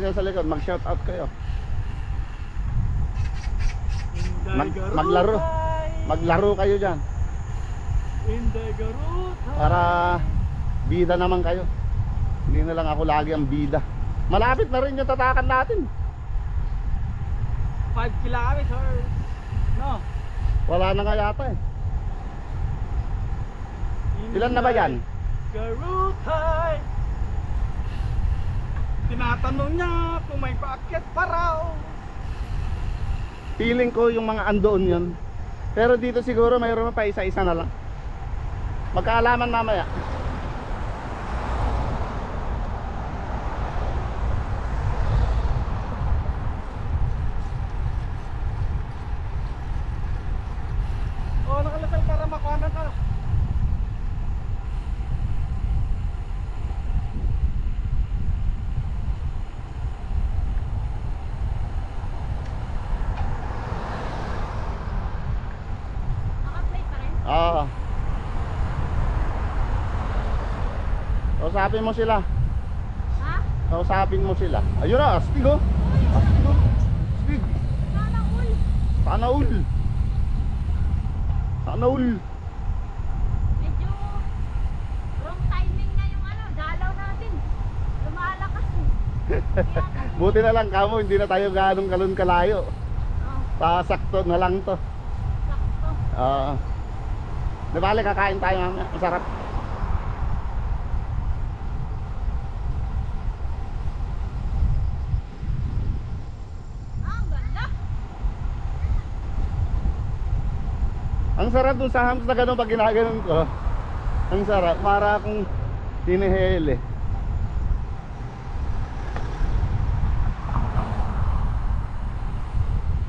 Dyan sa likod, mag-shout out kayo. Mag- maglaro. Maglaro kayo dyan. Para bida naman kayo. Hindi na lang ako lagi ang bida. Malapit na rin yung tatakan natin. 5 kilometers. No. Wala na nga yata eh. Ilan na ba yan? Garutay. Tinatanong niya kung may paakyat pa raw. Feeling ko yung mga andoon yun. Pero dito siguro mayroon pa isa-isa na lang. Magkaalaman mamaya. Oh, nakalasal para makuha ka. Naka-play pa rin. Oo. Kausapin mo sila. Ha? Kausapin mo sila. Ayun na, astig oh. Astig oh. Astig. Sana all. Sana all. Sana all. Medyo wrong timing na yung ano, dalaw natin. Lumalakas eh. Buti na lang kamo, hindi na tayo ganong kalon kalayo. Oh, Pasakto na lang to. sakto. Oo. Di bale, kakain tayo mamaya. Masarap. Ang sarap dun sa hams na gano'n pag ginaganon ko. Ang sarap. Para akong hinihele.